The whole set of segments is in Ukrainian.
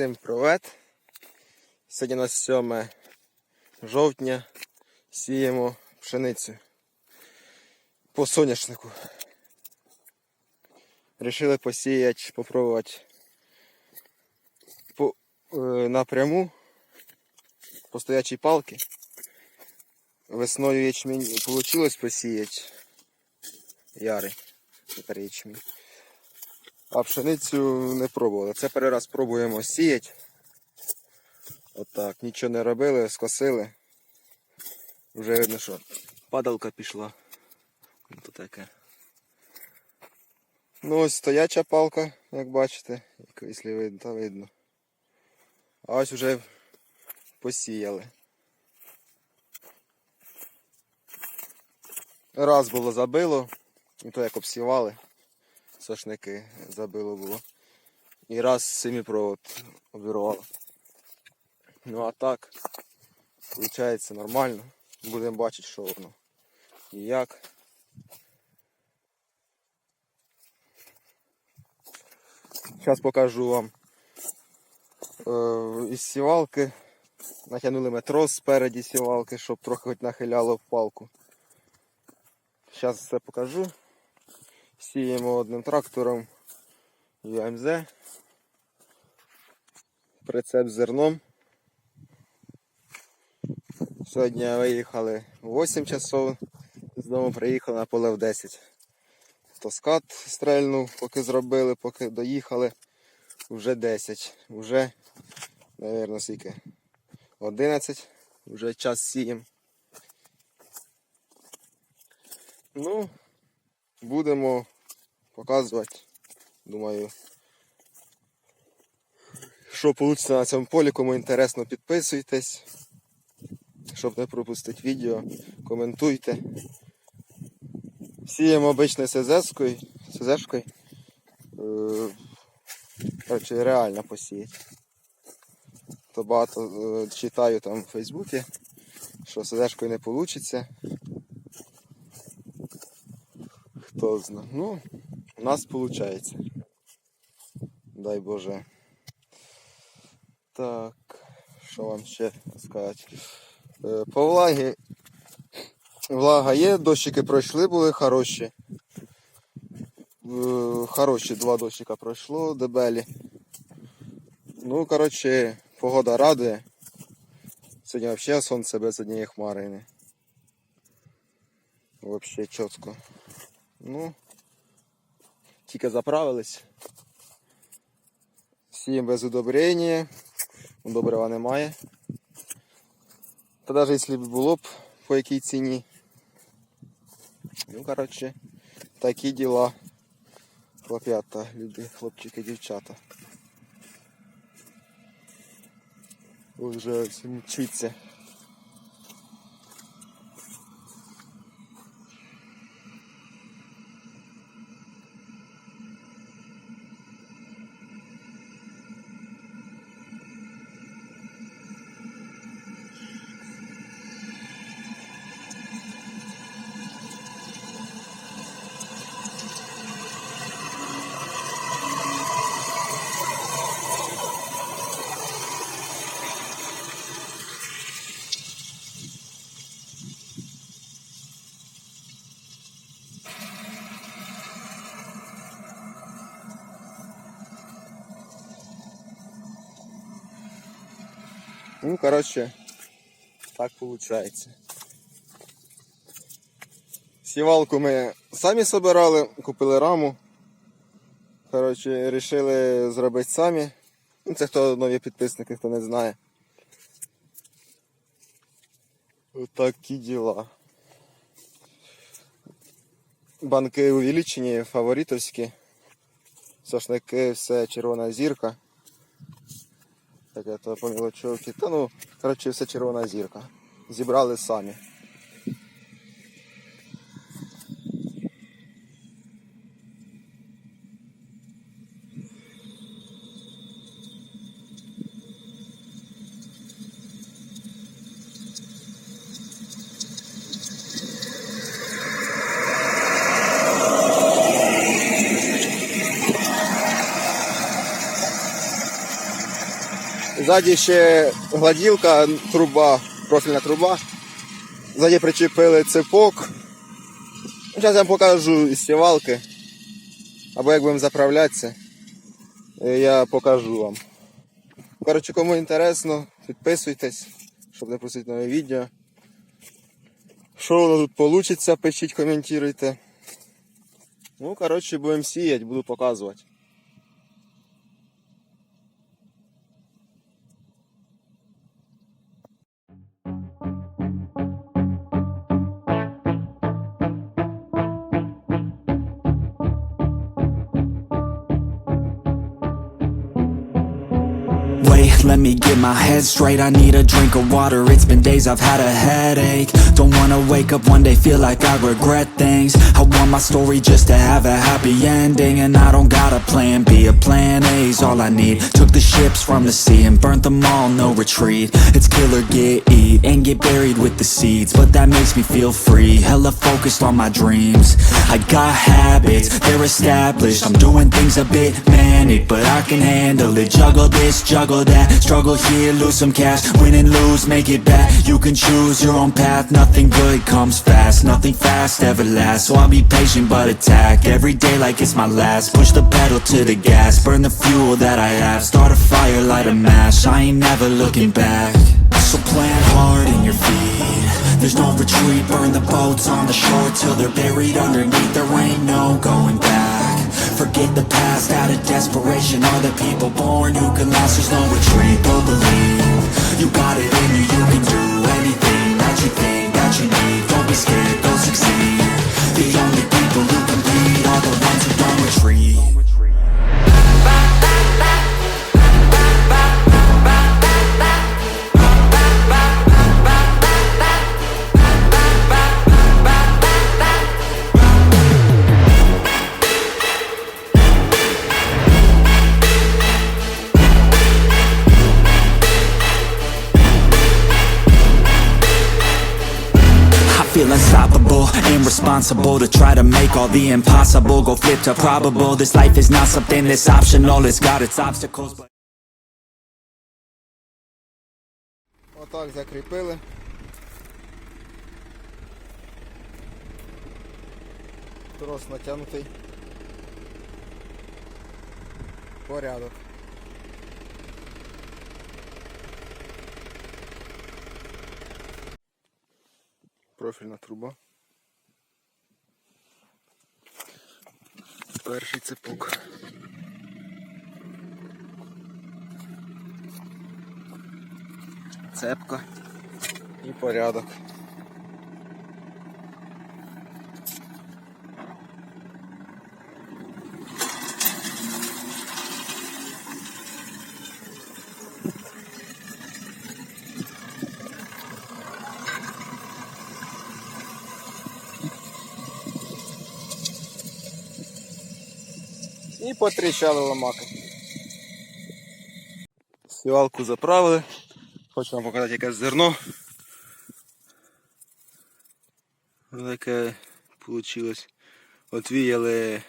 Всім привет! Сьогодні у нас 7 жовтня. Сіємо пшеницю по соняшнику. Рішили посіяти, попробувати по, е, напряму по стоячій палки. Весною ячмінь вийшло посіяти. Тепер ячмінь. А пшеницю не пробували. Це перший раз пробуємо сіяти. Отак. Нічого не робили, скосили. Вже видно, що падалка пішла. Тут таке. Ну ось стояча палка, як бачите, якщо видно, то видно. А ось вже посіяли. Раз було забило, і то як обсівали сошники забило було. І раз семіпровод обірвало. Ну а так, виходить нормально. Будемо бачити, що воно і як. Зараз покажу вам е, із сівалки. Натягнули метро спереді сівалки, щоб трохи хоч нахиляло в палку. Зараз все покажу. Сіємо одним трактором ЮМЗ. Прицеп з зерном. Сьогодні виїхали в 8 часов, з дому приїхали на поле в 10. Тоскат стрельнув, поки зробили, поки доїхали. Вже 10. Вже, мабуть, скільки? 11. Вже час сієм. Ну, будемо показувати. Думаю, що вийде на цьому полі, кому інтересно, підписуйтесь. Щоб не пропустити відео, коментуйте. Сіємо обичною СЗшкою. СЗшкою. Е, Коротше, реально посіяти. То багато е, читаю там в Фейсбуці, що СЗшкою не вийде. Хто знає. Ну, у нас виходить. Дай Боже. Так, що вам ще сказати? Е, По влагі. Влага є, дощики пройшли, були хороші. Е, Хороші два дощика пройшло, дебелі. Ну, коротше, погода радує. Сьогодні взагалі сонце без однієї хмарини. Взагалі чітко. Ну, тільки заправились. Сіємо без удобрення. Удобрива немає. Та навіть якщо б було б по якій ціні. Ну, коротше, такі діла. Хлоп'ята, люди, хлопчики, дівчата. Вже всім вчиться. Ну, коротше, так виходить. Сівалку ми самі собирали, купили раму. Коротше, вирішили зробити самі. Ну, це хто нові підписники, хто не знає. Отакі діла. Банки увеличені, фаворитовські. Сошники, все червона зірка. Таке то помілочовки. Та ну, коротше, все червона зірка. Зібрали самі. Ззаді ще гладілка, труба, профільна труба. Ззаді причепили цепок. Зараз я вам покажу із сівалки. Або як будемо заправлятися, е, я покажу вам. Коротше, кому інтересно, підписуйтесь, щоб не просити нове відео. Що воно тут вийде, пишіть, коментуйте. Ну, коротше, будемо сіяти, буду показувати. Wait, let me get my head straight. I need a drink of water. It's been days I've had a headache. Don't wanna wake up one day, feel like I regret things. I want my story just to have a happy ending. And I don't got a plan B, a plan A's all I need. Took the ships from the sea and burnt them all, no retreat. It's kill or get eat and get buried with the seeds. But that makes me feel free. Hella focused on my dreams. I got habits, they're established. I'm doing things a bit manic, but I can handle it. Juggle this, juggle that. Struggle here, lose some cash. Win and lose, make it back. You can choose your own path. Nothing good comes fast. Nothing fast ever lasts. So I'll be patient but attack. Every day like it's my last. Push the pedal to the gas. Burn the fuel that I have. Start a fire, light a match. I ain't never looking back. So plant hard in your feet. There's no retreat. Burn the boats on the shore till they're buried underneath. There ain't no going back. Forget the past out of desperation. Are the people born who can last? There's no retreat. Don't believe you got it in you. unstoppable and responsible to try to make all the impossible go flip to probable. This life is not something that's optional, it's got its obstacles. But Отак закріпили. Трос натягнутий. Порядок. Профільна труба. Перший цепок. Цепка і порядок. І потріщали ламаки. Сівалку заправили. Хочу вам показати яке зерно. Таке вийшло. Отвіяли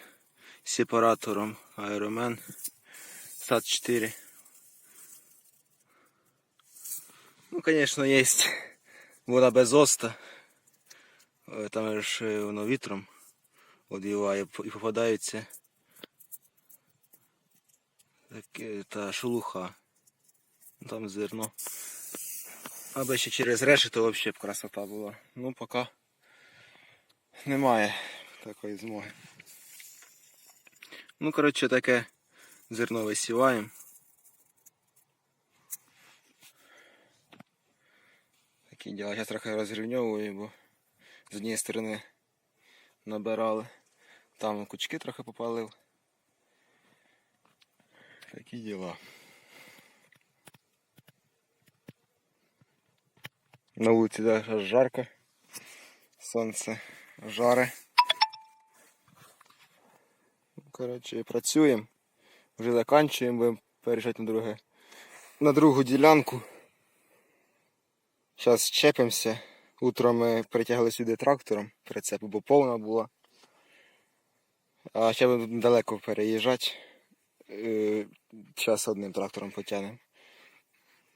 сепаратором Aeroman SAT 4. Ну, звісно, є вода без оста. Е, Там ж е, воно вітром одіває і попадаються таке, та шелуха. Там зерно. Аби ще через решето взагалі б красота була. Ну поки немає такої змоги. Ну, коротше, таке зерно висіваємо. Такі діла. Зараз трохи розрівньовую, бо з однієї сторони набирали. Там кучки трохи попалив. Такі діла. На вулиці даже жарко. Сонце жаре. Ну, Коротше, працюємо. Вже закінчуємо, будемо переїжджати на друге. На другу ділянку. Зараз щепимося. Утром ми притягли сюди трактором, прицепу, бо повна була. А ще будемо далеко переїжджати. Зараз одним трактором потягнемо.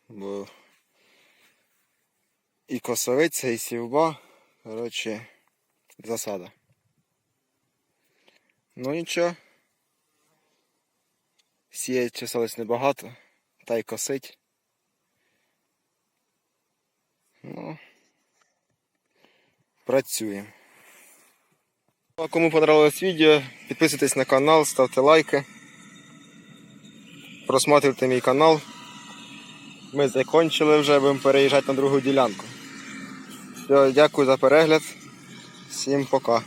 Бо і косовиця, і сівба. Коротше, засада. Ну нічого. Сіє чесалось небагато, та й косить. Ну, працюємо. Кому понравилось відео, підписуйтесь на канал, ставте лайки. Просматривайте мій канал. Ми закінчили вже, будемо переїжджати на другу ділянку. Все, дякую за перегляд. Всім пока.